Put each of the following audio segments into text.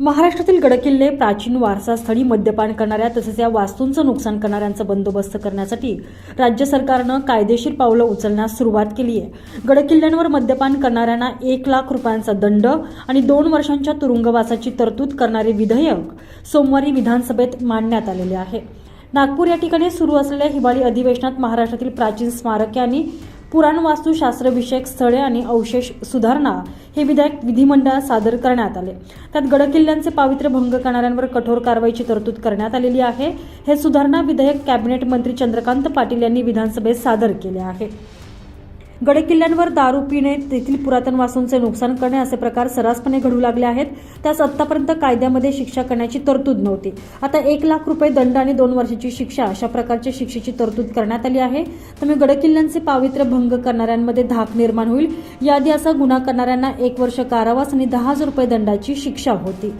महाराष्ट्रातील गडकिल्ले प्राचीन वारसास्थळी मद्यपान करणाऱ्या तसेच या वास्तूंचं नुकसान करणाऱ्यांचा बंदोबस्त करण्यासाठी राज्य सरकारनं कायदेशीर पावलं उचलण्यास सुरुवात केली आहे. गडकिल्ल्यांवर मद्यपान करणाऱ्यांना एक लाख रुपयांचा दंड आणि दोन वर्षांच्या तुरुंगवासाची तरतूद करणारे विधेयक सोमवारी विधानसभेत मांडण्यात आलेले आहे. नागपूर या ठिकाणी सुरू असलेल्या हिवाळी अधिवेशनात महाराष्ट्रातील प्राचीन स्मारके आणि पुराणवास्तुशास्त्रविषयक स्थळे आणि अवशेष सुधारणा हे विधेयक विधिमंडळात सादर करण्यात आले. त्यात गडकिल्ल्यांचे पावित्र्य भंग करणाऱ्यांवर कठोर कारवाईची तरतूद करण्यात आलेली आहे. हे सुधारणा विधेयक कॅबिनेट मंत्री चंद्रकांत पाटील यांनी विधानसभेत सादर केले आहे. गडकिल्ल्यांवर दारू पिणे तेथील पुरातन वास्तूंचे नुकसान करणे असे प्रकार सर्रासपणे घडू लागले आहेत. त्यास आत्तापर्यंत कायद्यामध्ये शिक्षा करण्याची तरतूद नव्हती. आता एक लाख रुपये दंड आणि दोन वर्षाची शिक्षा अशा प्रकारच्या शिक्षेची तरतूद करण्यात आली आहे. त्यामुळे गडकिल्ल्यांचे पावित्र्य भंग करणाऱ्यांमध्ये धाक निर्माण होईल. याआधी असा गुन्हा करणाऱ्यांना एक वर्ष कारावास आणि दहा हजार रुपये दंडाची शिक्षा होती.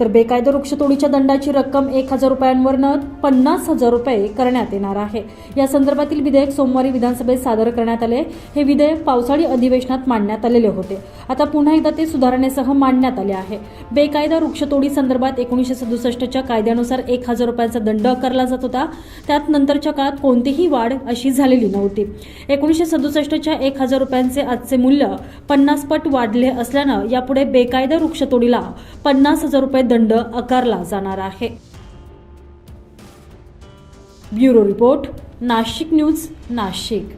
तर बेकायदा वृक्षतोडीच्या दंडाची रक्कम एक हजार रुपयांवरनं पन्नास हजार रुपये करण्यात येणार आहे. या संदर्भातील विधेयक सोमवारी विधानसभेत सादर करण्यात आले. हे विधेयक पावसाळी अधिवेशनात मांडण्यात आलेले होते. आता पुन्हा एकदा ते सुधारणेसह मांडण्यात आले आहे. बेकायदा वृक्षतोडी संदर्भात एकोणीसशे सदुसष्टच्या कायद्यानुसार एक हजार रुपयांचा दंड आकारला जात होता. त्यात नंतरच्या काळात कोणतीही वाढ अशी झालेली नव्हती. एकोणीसशे सदुसष्टच्या एक हजार रुपयांचे आजचे मूल्य पन्नास पट वाढले असल्यानं यापुढे बेकायदा वृक्षतोडीला पन्नास हजार रुपये दंड आकारला जाणार आहे. Bureau report Nashik news Nashik.